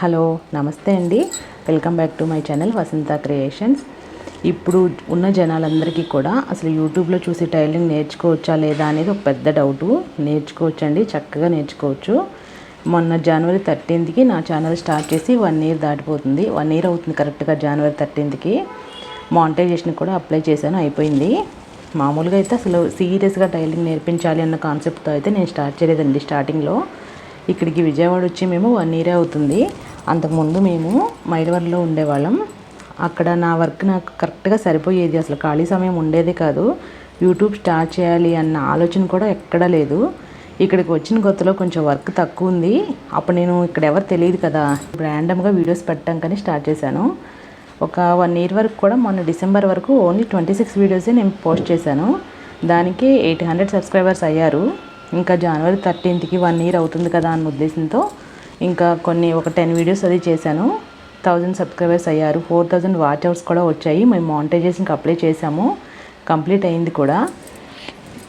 Hello నమస్తే అండి. Welcome back to my channel Vasantha creations. ఇప్పుడు ఉన్న జనాలందరికీ కూడా అసలు యూట్యూబ్లో చూసి టైలింగ్ నేర్చుకోవచ్చా లేదా అనేది ఒక పెద్ద డౌటు. నేర్చుకోవచ్చండి చక్కగా నేర్చుకోవచ్చు. మొన్న జనవరి థర్టీన్త్కి నా ఛానల్ స్టార్ట్ చేసి వన్ ఇయర్ దాటిపోతుంది. వన్ ఇయర్ అవుతుంది కరెక్ట్గా జనవరి థర్టీన్త్కి మానిటైజేషన్ కూడా అప్లై చేశాను అయిపోయింది. మామూలుగా అయితే అసలు సీరియస్గా టైలింగ్ నేర్పించాలి అన్న కాన్సెప్ట్తో అయితే నేను స్టార్ట్ చేయలేదండి స్టార్టింగ్లో ఇక్కడికి విజయవాడ వచ్చి మేము వన్ ఇయర్ అవుతుంది. అంతకుముందు మేము మైలవరంలో ఉండేవాళ్ళం. అక్కడ నా వర్క్ నాకు కరెక్ట్గా సరిపోయేది. అసలు ఖాళీ సమయం ఉండేది కాదు. యూట్యూబ్ స్టార్ట్ చేయాలి అన్న ఆలోచన కూడా ఎక్కడా లేదు. ఇక్కడికి వచ్చిన కొత్తలో కొంచెం వర్క్ తక్కువ ఉంది. అప్పుడు నేను ఇక్కడ ఎవరు తెలియదు కదా ర్యాండమ్గా వీడియోస్ పెట్టడం కానీ స్టార్ట్ చేశాను. ఒక వన్ ఇయర్ వరకు కూడా మొన్న డిసెంబర్ వరకు ఓన్లీ ట్వంటీ సిక్స్ వీడియోసే నేను పోస్ట్ చేశాను. దానికి ఎయిట్ హండ్రెడ్ సబ్స్క్రైబర్స్ అయ్యారు. ఇంకా జనవరి థర్టీన్త్కి వన్ ఇయర్ అవుతుంది కదా అన్న ఉద్దేశంతో ఇంకా కొన్ని ఒక టెన్ వీడియోస్ అది చేశాను. థౌజండ్ సబ్స్క్రైబర్స్ అయ్యారు. ఫోర్ థౌజండ్ వాచ్ అవర్స్ కూడా వచ్చాయి. మేము మానిటైజేషన్కి అప్లై చేశాము. కంప్లీట్ అయింది కూడా.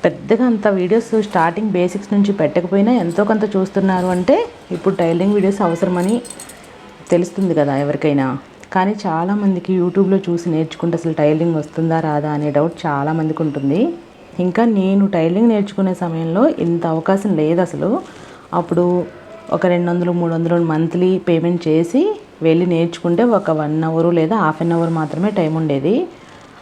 పెద్దగా అంత వీడియోస్ స్టార్టింగ్ బేసిక్స్ నుంచి పెట్టకపోయినా ఎంతో కొంత చూస్తున్నారు అంటే ఇప్పుడు టైలరింగ్ వీడియోస్ అవసరమని తెలుస్తుంది కదా ఎవరికైనా. కానీ చాలామందికి యూట్యూబ్లో చూసి నేర్చుకుంటే అసలు టైలింగ్ వస్తుందా రాదా అనే డౌట్ చాలామందికి ఉంటుంది. ఇంకా నేను టైలింగ్ నేర్చుకునే సమయంలో ఇంత అవకాశం లేదు అసలు. అప్పుడు ఒక రెండు వందలు మూడు వందలు మంత్లీ పేమెంట్ చేసి వెళ్ళి నేర్చుకుంటే ఒక వన్ అవర్ లేదా హాఫ్ అన్ అవర్ మాత్రమే టైం ఉండేది.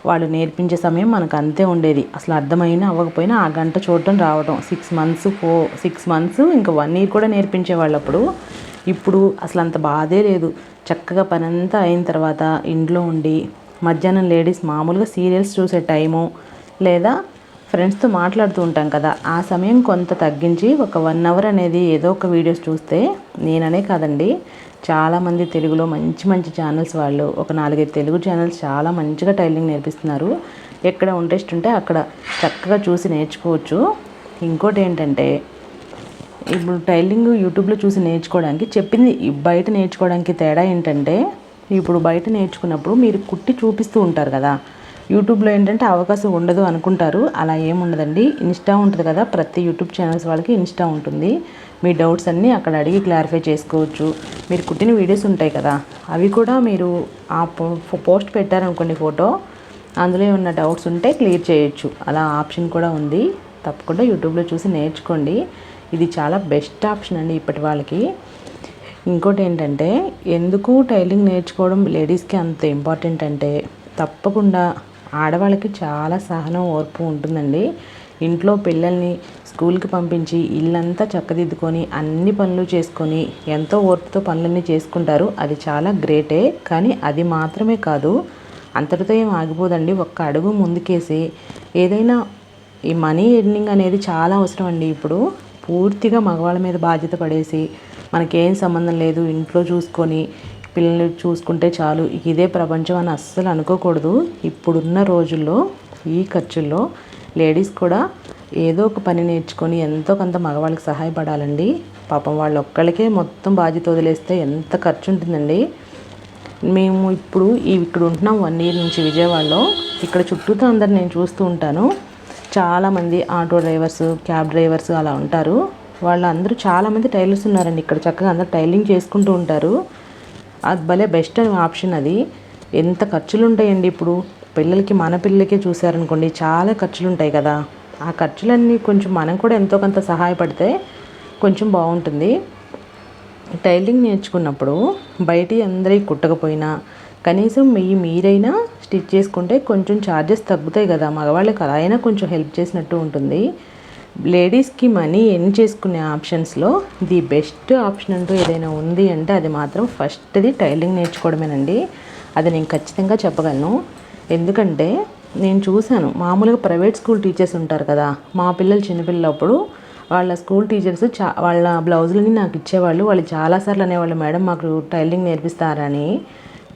వాళ్ళు నేర్పించే సమయం మనకు అంతే ఉండేది. అసలు అర్థమైనా అవ్వకపోయినా ఆ గంట చూడటం రావటం. Six months for six months ఇంకా వన్ ఇయర్ కూడా నేర్పించేవాళ్ళు అప్పుడు. ఇప్పుడు అసలు అంత బాధే లేదు. చక్కగా పని అంతా అయిన తర్వాత ఇంట్లో ఉండి మధ్యాహ్నం లేడీస్ మామూలుగా సీరియల్స్ చూసే టైము లేదా ఫ్రెండ్స్తో మాట్లాడుతూ ఉంటాం కదా. ఆ సమయం కొంత తగ్గించి ఒక వన్ అవర్ అనేది ఏదో ఒక వీడియోస్ చూస్తే నేననే కాదండి చాలామంది తెలుగులో మంచి మంచి ఛానల్స్ వాళ్ళు ఒక నాలుగైదు తెలుగు ఛానల్స్ చాలా మంచిగా టైలింగ్ నేర్పిస్తున్నారు. ఎక్కడ ఇంట్రెస్ట్ ఉంటే అక్కడ చక్కగా చూసి నేర్చుకోవచ్చు. ఇంకోటి ఏంటంటే ఇప్పుడు టైలింగ్ యూట్యూబ్లో చూసి నేర్చుకోవడానికి చెప్పింది బయట నేర్చుకోవడానికి తేడా ఏంటంటే ఇప్పుడు బయట నేర్చుకున్నప్పుడు మీరు కుట్టి చూపిస్తూ ఉంటారు కదా. యూట్యూబ్లో ఏంటంటే అవకాశం ఉండదు అనుకుంటారు. అలా ఏముండదండి. ఇన్స్టా ఉంటుంది కదా ప్రతి యూట్యూబ్ ఛానల్స్ వాళ్ళకి ఇన్స్టా ఉంటుంది. మీ డౌట్స్ అన్నీ అక్కడ అడిగి క్లారిఫై చేసుకోవచ్చు. మీరు కుట్టిన వీడియోస్ ఉంటాయి కదా అవి కూడా మీరు ఆ పోస్ట్ పెట్టారనుకోండి ఫోటో అందులో ఉన్న డౌట్స్ ఉంటే క్లియర్ చేయొచ్చు. అలా ఆప్షన్ కూడా ఉంది. తప్పకుండా యూట్యూబ్లో చూసి నేర్చుకోండి. ఇది చాలా బెస్ట్ ఆప్షన్ అండి ఇప్పటి వాళ్ళకి. ఇంకోటి ఏంటంటే ఎందుకు టైలింగ్ నేర్చుకోవడం లేడీస్కి అంత ఇంపార్టెంట్ అంటే తప్పకుండా ఆడవాళ్ళకి చాలా సహనం ఓర్పు ఉంటుందండి. ఇంట్లో పిల్లల్ని స్కూల్కి పంపించి ఇల్లంతా చక్కదిద్దుకొని అన్ని పనులు చేసుకొని ఎంతో ఓర్పుతో పనులన్నీ చేసుకుంటారు. అది చాలా గ్రేటే. కానీ అది మాత్రమే కాదు అంతటితో ఏం ఆగిపోదండి. ఒక్క అడుగు ముందుకేసి ఏదైనా ఈ మనీ ఎర్నింగ్ అనేది చాలా అవసరం అండి ఇప్పుడు పూర్తిగా మగవాళ్ళ మీద బాధ్యత పడేసి మనకేం సంబంధం లేదు ఇంట్లో చూసుకొని పిల్లల్ని చూసుకుంటే చాలు. ఇదే ప్రపంచం అని అస్సలు అనుకోకూడదు. ఇప్పుడున్న రోజుల్లో ఈ ఖర్చుల్లో లేడీస్ కూడా ఏదో ఒక పని నేర్చుకొని ఎంతో కొంత మగవాళ్ళకి సహాయపడాలండి. పాపం వాళ్ళు ఒక్కళ్ళకే మొత్తం బాధ్యత వదిలేస్తే ఎంత ఖర్చు ఉంటుందండి మేము ఇప్పుడు ఈ ఇక్కడ ఉంటున్నాం వన్ ఇయర్ నుంచి విజయవాడలో. ఇక్కడ చుట్టూతో అందరు నేను చూస్తూ ఉంటాను. చాలామంది ఆటో డ్రైవర్స్ క్యాబ్ డ్రైవర్స్ అలా ఉంటారు. వాళ్ళందరూ చాలామంది టైలర్స్ ఉన్నారండి. ఇక్కడ చక్కగా అందరు టైలింగ్ చేసుకుంటూ ఉంటారు. అది భలే బెస్ట్ ఆప్షన్ అది. ఎంత ఖర్చులు ఉంటాయండి ఇప్పుడు? పిల్లలకి మన పిల్లలకే చూసారనుకోండి చాలా ఖర్చులు ఉంటాయి కదా. ఆ ఖర్చులన్నీ కొంచెం మనం కూడా ఎంతో కొంత సహాయపడితే కొంచెం బాగుంటుంది. టైలింగ్ నేర్చుకున్నప్పుడు బయట అందరికీ కుట్టకపోయినా కనీసం మీ మీరైనా స్టిచ్ చేసుకుంటే కొంచెం ఛార్జెస్ తగ్గుతాయి కదా. మగవాళ్ళకి అలా అయినా కొంచెం హెల్ప్ చేసినట్టు ఉంటుంది. లేడీస్కి మనీ ఎర్న్ చేసుకునే ఆప్షన్స్లో ది బెస్ట్ ఆప్షన్ అంటూ ఏదైనా ఉంది అంటే అది మాత్రం ఫస్ట్ది టైలింగ్ నేర్చుకోవడమేనండి. అది నేను ఖచ్చితంగా చెప్పగలను. ఎందుకంటే నేను చూశాను మామూలుగా ప్రైవేట్ స్కూల్ టీచర్స్ ఉంటారు కదా మా పిల్లలు చిన్నపిల్లప్పుడు వాళ్ళ స్కూల్ టీచర్స్ చా వాళ్ళ బ్లౌజులని నాకు ఇచ్చేవాళ్ళు వాళ్ళు చాలాసార్లు అనేవాళ్ళు మేడం మాకు టైలింగ్ నేర్పిస్తారని.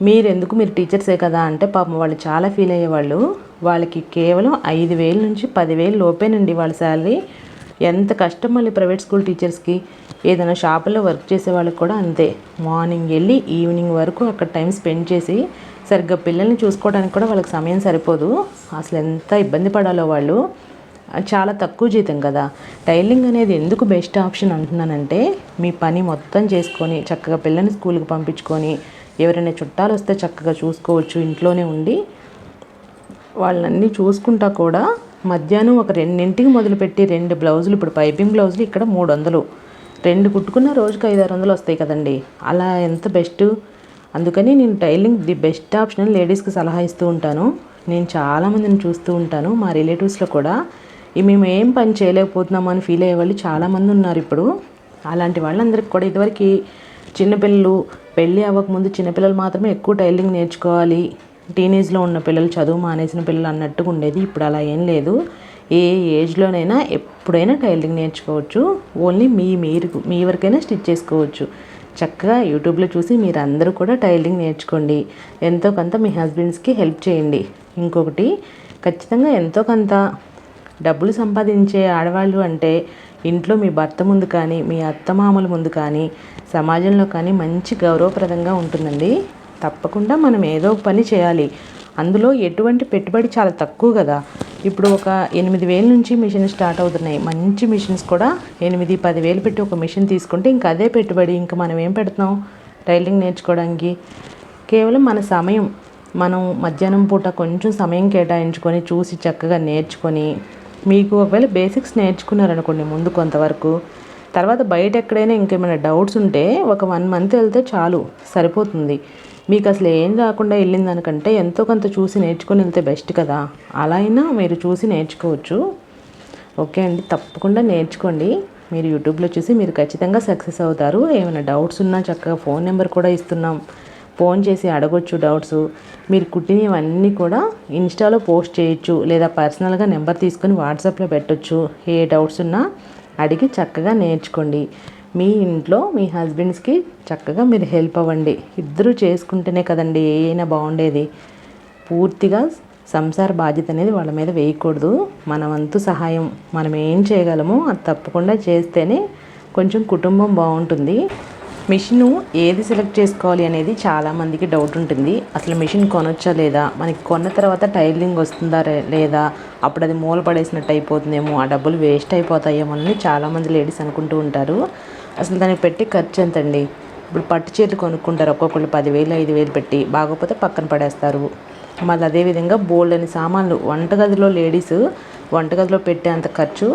మీరు ఎందుకు మీరు టీచర్సే కదా? అంటే పాపం వాళ్ళు చాలా ఫీల్ అయ్యేవాళ్ళు. వాళ్ళకి కేవలం ఐదు వేల నుంచి పదివేలు లోపేనండి వాళ్ళ శాలరీ. ఎంత కష్టం మళ్ళీ ప్రైవేట్ స్కూల్ టీచర్స్కి. ఏదైనా షాపులో వర్క్ చేసే వాళ్ళకి కూడా అంతే. మార్నింగ్ వెళ్ళి ఈవినింగ్ వరకు అక్కడ టైం స్పెండ్ చేసి సరిగ్గా పిల్లల్ని చూసుకోవడానికి కూడా వాళ్ళకి సమయం సరిపోదు. అసలు ఎంత ఇబ్బంది పడాలో వాళ్ళు. చాలా తక్కువ జీతం కదా. టైలింగ్ అనేది ఎందుకు బెస్ట్ ఆప్షన్ అంటున్నానంటే మీ పని మొత్తం చేసుకొని చక్కగా పిల్లని స్కూల్కి పంపించుకొని ఎవరైనా చుట్టాలు వస్తే చక్కగా చూసుకోవచ్చు ఇంట్లోనే ఉండి వాళ్ళన్నీ చూసుకుంటా కూడా మధ్యాహ్నం ఒక రెండింటికి మొదలుపెట్టి రెండు బ్లౌజులు. ఇప్పుడు పైపింగ్ బ్లౌజులు ఇక్కడ మూడు వందలు రెండు కుట్టుకున్న రోజుకి ఐదు ఆరు వందలు వస్తాయి కదండి. అలా ఎంత బెస్ట్? అందుకని నేను టైలింగ్ ది బెస్ట్ ఆప్షన్ అని లేడీస్కి సలహా ఇస్తూ ఉంటాను. నేను చాలామందిని చూస్తూ ఉంటాను. మా రిలేటివ్స్లో కూడా. ఈ మేము ఏం పని చేయలేకపోతున్నాము అని ఫీల్ అయ్యే వాళ్ళు చాలామంది ఉన్నారు ఇప్పుడు. అలాంటి వాళ్ళందరికీ కూడా ఇదివరకు చిన్నపిల్లలు పెళ్ళి అవ్వకముందు చిన్నపిల్లలు మాత్రమే ఎక్కువ టైలింగ్ నేర్చుకోవాలి. టీనేజ్లో ఉన్న పిల్లలు చదువు మానేసిన పిల్లలు అన్నట్టుగా ఉండేది. ఇప్పుడు అలా ఏం లేదు. ఏ ఏజ్లోనైనా ఎప్పుడైనా టైలరింగ్ నేర్చుకోవచ్చు. ఓన్లీ మీ మీరు మీ వరకైనా స్టిచ్ చేసుకోవచ్చు. చక్కగా యూట్యూబ్లో చూసి మీరు అందరూ కూడా టైలింగ్ నేర్చుకోండి. ఎంతో కొంత మీ హస్బెండ్స్కి హెల్ప్ చేయండి. ఇంకొకటి ఖచ్చితంగా ఎంతో కొంత డబ్బులు సంపాదించే ఆడవాళ్ళు అంటే ఇంట్లో మీ భర్త ముందు కానీ మీ అత్తమామల ముందు కానీ సమాజంలో కానీ మంచి గౌరవప్రదంగా ఉంటుందండి. తప్పకుండా మనం ఏదో ఒక పని చేయాలి. అందులో ఎటువంటి పెట్టుబడి చాలా తక్కువ కదా. ఇప్పుడు ఒక ఎనిమిది వేల నుంచి మిషన్ స్టార్ట్ అవుతున్నాయి. మంచి మిషన్స్ కూడా ఎనిమిది పదివేలు పెట్టి ఒక మిషన్ తీసుకుంటే ఇంకా అదే పెట్టుబడి. ఇంకా మనం ఏం పెడతాం టైలింగ్ నేర్చుకోవడానికి. కేవలం మన సమయం. మనం మధ్యాహ్నం పూట కొంచెం సమయం కేటాయించుకొని చూసి చక్కగా నేర్చుకొని మీకు ఒకవేళ బేసిక్స్ నేర్చుకున్నారనుకోండి ముందు కొంతవరకు. తర్వాత బయట ఎక్కడైనా ఇంకేమైనా డౌట్స్ ఉంటే ఒక వన్ మంత్ వెళ్తే చాలు సరిపోతుంది. మీకు అసలు ఏం రాకుండా వెళ్ళిందనకంటే దానికంటే ఎంతో కొంత చూసి నేర్చుకొని వెళ్తే బెస్ట్ కదా. అలా అయినా మీరు చూసి నేర్చుకోవచ్చు. ఓకే అండి తప్పకుండా నేర్చుకోండి. మీరు యూట్యూబ్లో చూసి మీరు ఖచ్చితంగా సక్సెస్ అవుతారు. ఏమైనా డౌట్స్ ఉన్నా చక్కగా ఫోన్ నెంబర్ కూడా ఇస్తున్నాం. ఫోన్ చేసి అడగొచ్చు డౌట్స్. మీరు కుట్టినవన్నీ కూడా ఇన్స్టాలో పోస్ట్ చేయొచ్చు. లేదా పర్సనల్గా నెంబర్ తీసుకొని వాట్సాప్లో పెట్టొచ్చు. ఏ డౌట్స్ ఉన్నా అడిగి చక్కగా నేర్చుకోండి. మీ ఇంట్లో మీ హస్బెండ్స్కి చక్కగా మీరు హెల్ప్ అవ్వండి. ఇద్దరు చేసుకుంటేనే కదండి ఏమైనా బాగుండేది. పూర్తిగా సంసార బాధ్యత అనేది వాళ్ళ మీద వేయకూడదు. మన వంతు సహాయం. మనం ఏం చేయగలమో అది తప్పకుండా చేస్తేనే కొంచెం కుటుంబం బాగుంటుంది. మిషన్ ఏది సెలెక్ట్ చేసుకోవాలి అనేది చాలామందికి డౌట్ ఉంటుంది. అసలు మిషన్ కొనొచ్చా లేదా? మనకి కొన్న తర్వాత టైలింగ్ వస్తుందా లేదా? అప్పుడు అది మూల పడేసినట్టు అయిపోతుందేమో? ఆ డబ్బులు వేస్ట్ అయిపోతాయేమో అని చాలామంది లేడీస్ అనుకుంటూ ఉంటారు. అసలు దానికి పెట్టి ఖర్చు ఎంతండి? ఇప్పుడు పట్టు చీరలు కొనుక్కుంటారు ఒక్కొక్కళ్ళు పదివేలు ఐదు వేలు పెట్టి బాగోపోతే పక్కన పడేస్తారు. మళ్ళీ అదేవిధంగా బోల్డ్ అని సామాన్లు వంటగదిలో లేడీస్ వంటగదిలో పెట్టే అంత ఖర్చు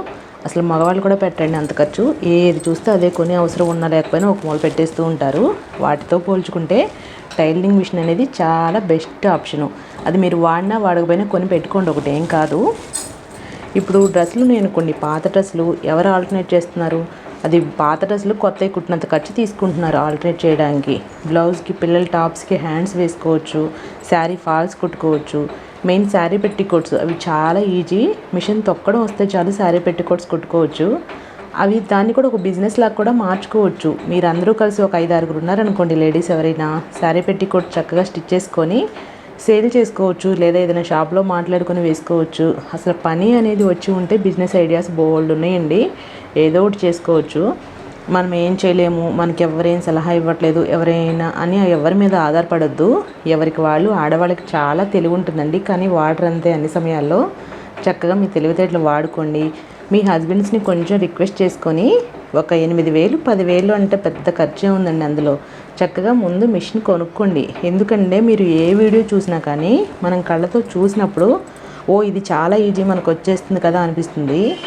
అసలు మగవాళ్ళు కూడా పెట్టండి అంత ఖర్చు. ఏది చూస్తే అదే కొని అవసరం ఉన్నా లేకపోయినా ఒక మూల పెట్టేస్తూ ఉంటారు. వాటితో పోల్చుకుంటే టైలరింగ్ మిషన్ అనేది చాలా బెస్ట్ ఆప్షను. అది మీరు వాడినా వాడకపోయినా కొని పెట్టుకోండి ఒకటి ఏం కాదు. ఇప్పుడు డ్రెస్సులు నేను కొన్ని పాత డ్రెస్సులు ఎవరు ఆల్టర్నేట్ చేస్తున్నారు? అది పాత డ్రెస్సులు కొత్తవి కుట్టినంత ఖర్చు తీసుకుంటున్నారు ఆల్టరేట్ చేయడానికి. బ్లౌజ్కి పిల్లల టాప్స్కి హ్యాండ్స్ వేసుకోవచ్చు శారీ ఫాల్స్ కుట్టుకోవచ్చు మెయిన్ శారీ పెట్టికోట్స్ అవి చాలా ఈజీ. మిషన్ తొక్కడం వస్తే చాలు శారీ పెట్టికోట్స్ కుట్టుకోవచ్చు. అవి దాన్ని కూడా ఒక బిజినెస్ లాగా కూడా మార్చుకోవచ్చు. మీరు అందరూ కలిసి ఒక ఐదు ఆరుగురు ఉన్నారనుకోండి లేడీస్ ఎవరైనా శారీ పెట్టికోట్ చక్కగా స్టిచ్ చేసుకొని సేల్ చేసుకోవచ్చు లేదా ఏదైనా షాప్లో మాట్లాడుకొని వేసుకోవచ్చు. అసలు పని అనేది వచ్చి ఉంటే బిజినెస్ ఐడియాస్ బోల్డ్ ఉన్నాయండి. ఏదో ఒకటి చేసుకోవచ్చు. మనం ఏం చేయలేము మనకి ఎవరేం సలహా ఇవ్వట్లేదు ఎవరైనా అని ఎవరి మీద ఆధారపడద్దు. ఎవరికి వాళ్ళు ఆడవాళ్ళకి చాలా తెలివి ఉంటుందండి. కానీ వాడరు అంతే అన్ని సమయాల్లో. చక్కగా మీ తెలివితేటలు వాడుకోండి. మీ హస్బెండ్స్ని కొంచెం రిక్వెస్ట్ చేసుకొని ఒక ఎనిమిది వేలు పదివేలు అంటే పెద్ద ఖర్చే ఉందండి అందులో. చక్కగా ముందు మిషన్ కొనుక్కోండి. ఎందుకంటే మీరు ఏ వీడియో చూసినా కానీ మనం కళ్ళతో చూసినప్పుడు ఓ ఇది చాలా ఈజీ మనకు వచ్చేస్తుంది కదా అనిపిస్తుంది.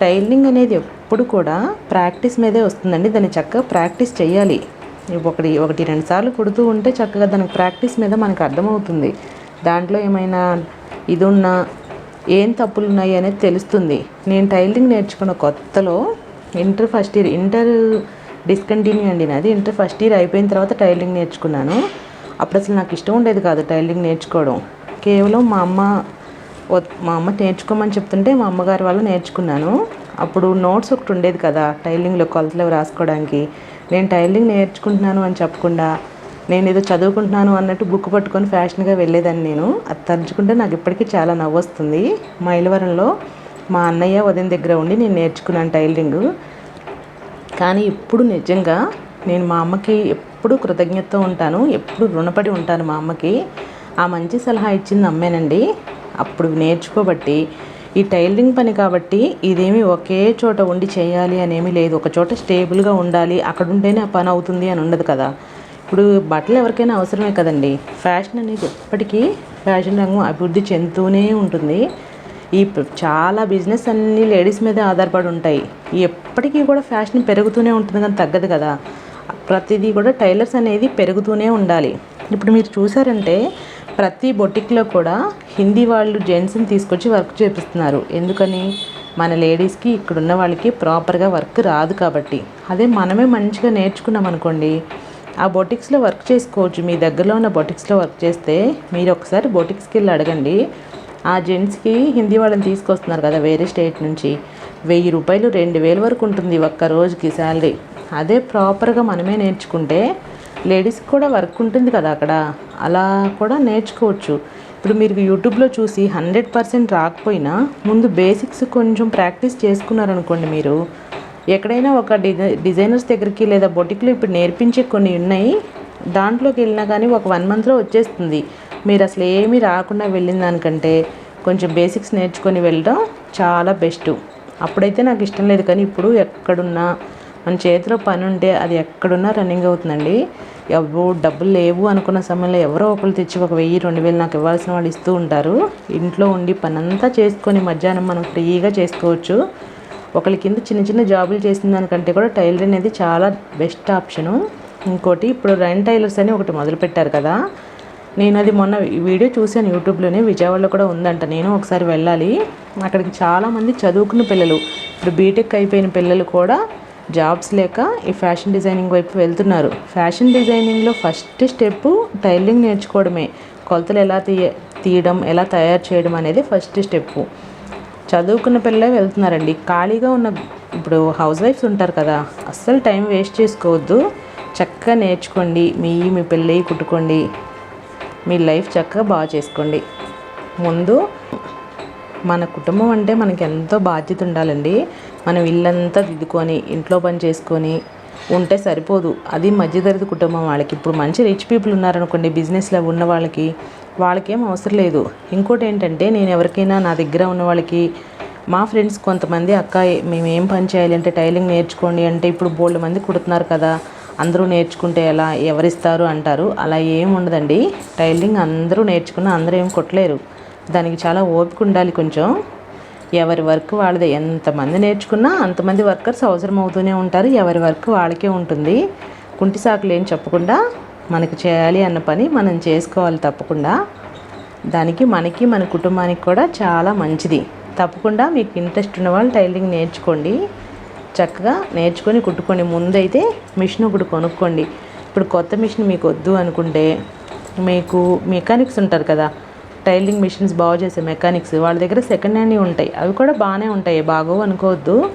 టైలింగ్ అనేది ఎప్పుడు కూడా ప్రాక్టీస్ మీదే వస్తుందండి. దాన్ని చక్కగా ప్రాక్టీస్ చేయాలి. ఒకటి ఒకటి రెండు సార్లు కుడుతూ ఉంటే చక్కగా దానికి ప్రాక్టీస్ మీద మనకు అర్థమవుతుంది. దాంట్లో ఏమైనా ఇది ఉన్నా ఏం తప్పులు ఉన్నాయి అనేది తెలుస్తుంది. నేను టైలింగ్ నేర్చుకున్న కొత్తలో inter first year inter discontinue అండి నాది. ఇంటర్ ఫస్ట్ ఇయర్ అయిపోయిన తర్వాత టైలింగ్ నేర్చుకున్నాను. అప్పుడు అసలు నాకు ఇష్టం ఉండేది కాదు టైలింగ్ నేర్చుకోవడం. కేవలం మా అమ్మ మా అమ్మ నేర్చుకోమని చెప్తుంటే మా అమ్మగారి వాళ్ళు నేర్చుకున్నాను. అప్పుడు నోట్స్ ఒకటి ఉండేది కదా టైలింగ్లో కొలతలు రాసుకోవడానికి. నేను టైలింగ్ నేర్చుకుంటున్నాను అని చెప్పకుండా నేను ఏదో చదువుకుంటున్నాను అన్నట్టు బుక్ పట్టుకొని ఫ్యాషన్గా వెళ్ళేదాన్ని నేను. అది తలుచుకుంటే నాకు ఇప్పటికీ చాలా నవ్వు వస్తుంది మైలవరంలో మా అన్నయ్య ఉదయం దగ్గర ఉండి నేను నేర్చుకున్నాను టైలరింగ్. కానీ ఇప్పుడు నిజంగా నేను మా అమ్మకి ఎప్పుడు కృతజ్ఞతతో ఉంటాను ఎప్పుడు రుణపడి ఉంటాను మా అమ్మకి. ఆ మంచి సలహా ఇచ్చింది అమ్మేనండి. అప్పుడు నేర్చుకోబట్టి ఈ టైలరింగ్ పని కాబట్టి ఇదేమి ఒకే చోట ఉండి చేయాలి అనేమి లేదు. ఒక చోట స్టేబుల్గా ఉండాలి అక్కడ ఉంటేనే ఆ పని అవుతుంది అని ఉండదు కదా. ఇప్పుడు బట్టలు ఎవరికైనా అవసరమే కదండి. ఫ్యాషన్ అనేది ఎప్పటికీ ఫ్యాషన్ రంగం అభివృద్ధి చెందుతూనే ఉంటుంది. ఈ చాలా బిజినెస్ అన్నీ లేడీస్ మీదే ఆధారపడి ఉంటాయి. ఎప్పటికీ కూడా ఫ్యాషన్ పెరుగుతూనే ఉంటుంది కానీ తగ్గదు కదా. ప్రతిదీ కూడా టైలర్స్ అనేది పెరుగుతూనే ఉండాలి. ఇప్పుడు మీరు చూసారంటే ప్రతి బొటిక్లో కూడా హిందీ వాళ్ళు జెంట్స్ని తీసుకొచ్చి వర్క్ చేపిస్తున్నారు. ఎందుకని? మన లేడీస్కి ఇక్కడున్న వాళ్ళకి ప్రాపర్గా వర్క్ రాదు కాబట్టి. అదే మనమే మంచిగా నేర్చుకున్నాం అనుకోండి. ఆ బొటిక్స్లో వర్క్ చేసుకోవచ్చు. మీ దగ్గరలో ఉన్న బొటిక్స్లో వర్క్ చేస్తే మీరు ఒకసారి బొటిక్స్కి వెళ్ళి అడగండి. ఆ జెంట్స్కి హిందీ వాళ్ళని తీసుకొస్తున్నారు కదా వేరే స్టేట్ నుంచి. వెయ్యి రూపాయలు రెండు వేలు వరకు ఉంటుంది ఒక్క రోజుకి శాలరీ. అదే ప్రాపర్గా మనమే నేర్చుకుంటే లేడీస్కి కూడా వర్క్ ఉంటుంది కదా అక్కడ. అలా కూడా నేర్చుకోవచ్చు. ఇప్పుడు మీరు యూట్యూబ్లో చూసి హండ్రెడ్ పర్సెంట్ రాకపోయినా ముందు బేసిక్స్ కొంచెం ప్రాక్టీస్ చేసుకున్నారనుకోండి మీరు. ఎక్కడైనా ఒక డిజై డిజైనర్స్ దగ్గరికి లేదా బొటిక్లో ఇప్పుడు నేర్పించే కొన్ని ఉన్నాయి. దాంట్లోకి వెళ్ళినా కానీ ఒక వన్ మంత్లో వచ్చేస్తుంది. మీరు అసలు ఏమీ రాకుండా వెళ్ళిన దానికంటే కొంచెం బేసిక్స్ నేర్చుకొని వెళ్ళడం చాలా బెస్ట్. అప్పుడైతే నాకు ఇష్టం లేదు కానీ ఇప్పుడు ఎక్కడున్నా మన చేతిలో పని ఉంటే అది ఎక్కడున్నా రన్నింగ్ అవుతుందండి. ఎవరు డబ్బులు లేవు అనుకున్న సమయంలో ఎవరో ఒకరు తెచ్చి ఒక వెయ్యి రెండు వేలు నాకు ఇవ్వాల్సిన వాళ్ళు ఇస్తూ ఉంటారు. ఇంట్లో ఉండి పని అంతా చేసుకొని మధ్యాహ్నం మనం ఫ్రీగా చేసుకోవచ్చు. ఒకరి కింద చిన్న చిన్న జాబులు చేసిన దానికంటే కూడా టైలర్ అనేది చాలా బెస్ట్ ఆప్షను. ఇంకోటి ఇప్పుడు రైన్ టైలర్స్ అని ఒకటి మొదలుపెట్టారు కదా నేను అది మొన్న వీడియో చూశాను యూట్యూబ్లోనే విజయవాడలో కూడా ఉందంట. నేను ఒకసారి వెళ్ళాలి. అక్కడికి చాలామంది చదువుకున్న పిల్లలు ఇప్పుడు బీటెక్ అయిపోయిన పిల్లలు కూడా జాబ్స్ లేక ఈ ఫ్యాషన్ డిజైనింగ్ వైపు వెళ్తున్నారు. ఫ్యాషన్ డిజైనింగ్లో ఫస్ట్ స్టెప్ టైలింగ్ నేర్చుకోవడమే. కొలతలు ఎలా తీయ తీయడం ఎలా తయారు చేయడం అనేది ఫస్ట్ స్టెప్. చదువుకున్న పిల్లలే వెళ్తున్నారండి. ఖాళీగా ఉన్న ఇప్పుడు హౌస్ వైఫ్స్ ఉంటారు కదా అస్సలు టైం వేస్ట్ చేసుకోవద్దు. చక్కగా నేర్చుకోండి. మీ మీ పెళ్ళి కుట్టుకోండి. మీ లైఫ్ చక్కగా బాగా చేసుకోండి. ముందు మన కుటుంబం అంటే మనకి ఎంతో బాధ్యత ఉండాలండి. మనం ఇల్లంతా దిద్దుకొని ఇంట్లో పని చేసుకొని ఉంటే సరిపోదు. అది మధ్యతరగతి కుటుంబం వాళ్ళకి. ఇప్పుడు మంచి రిచ్ పీపుల్ ఉన్నారనుకోండి బిజినెస్లో ఉన్న వాళ్ళకి వాళ్ళకేం అవసరం లేదు. ఇంకోటి ఏంటంటే నేను ఎవరికైనా నా దగ్గర ఉన్న వాళ్ళకి మా ఫ్రెండ్స్ కొంతమంది అక్క మేము ఏం పని చేయాలి అంటే టైలింగ్ నేర్చుకోండి అంటే ఇప్పుడు బోల్డ్ మంది కుడుతున్నారు కదా. అందరూ నేర్చుకుంటే ఎలా ఎవరిస్తారు అంటారు. అలా ఏమి ఉండదండి. టైలింగ్ అందరూ నేర్చుకున్న అందరూ ఏం కొట్టలేరు. దానికి చాలా ఓపిక ఉండాలి కొంచెం. ఎవరి వర్క్ వాళ్ళదే. ఎంతమంది నేర్చుకున్నా అంతమంది వర్కర్స్ అవసరం అవుతూనే ఉంటారు. ఎవరి వర్క్ వాళ్ళకే ఉంటుంది. కుంటి సాకులు ఏం చెప్పకుండా మనకు చేయాలి అన్న పని మనం చేసుకోవాలి తప్పకుండా. దానికి మనకి మన కుటుంబానికి కూడా చాలా మంచిది. తప్పకుండా మీకు ఇంట్రెస్ట్ ఉన్న వాళ్ళు టైలరింగ్ నేర్చుకోండి. చక్కగా నేర్చుకొని కుట్టుకోండి. ముందైతే మిషన్ ఒకటి కొనుక్కోండి. ఇప్పుడు కొత్త మిషన్ మీకు వద్దు అనుకుంటే మీకు మెకానిక్స్ ఉంటారు కదా. టైలింగ్ మిషన్స్ బాగు చేసే మెకానిక్స్ వాళ్ళ దగ్గర సెకండ్ హ్యాండ్ ఉంటాయి. అవి కూడా బాగానే ఉంటాయి. బాగోవు అనుకోవద్దు.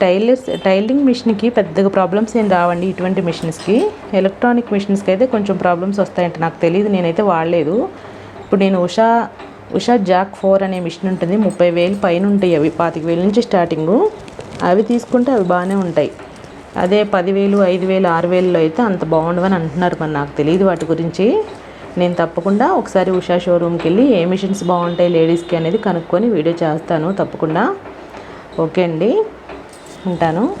టైలర్స్ టైలింగ్ మిషన్కి పెద్దగా ప్రాబ్లమ్స్ ఏం రావండి ఇటువంటి మిషన్స్కి ఎలక్ట్రానిక్ మిషన్స్కి అయితే కొంచెం ప్రాబ్లమ్స్ వస్తాయంటే. నాకు తెలియదు నేనైతే వాడలేదు. ఇప్పుడు నేను ఉషా ఉషా జాక్ ఫోర్ అనే మిషన్ ఉంటుంది. ముప్పై వేలు పైన ఉంటాయి అవి. పాతిక వేల నుంచి స్టార్టింగు అవి తీసుకుంటే అవి బాగానే ఉంటాయి. అదే పదివేలు ఐదు వేలు ఆరు వేలలో అయితే అంత బాగుండవని అంటున్నారు మరి నాకు తెలియదు వాటి గురించి. నేను తప్పకుండా ఒకసారి ఉషా షోరూమ్కి వెళ్ళి ఏ మిషన్స్ బాగుంటాయి లేడీస్కి అనేది కనుక్కొని వీడియో చేస్తాను తప్పకుండా. ఓకే అండి. ఉంటాను.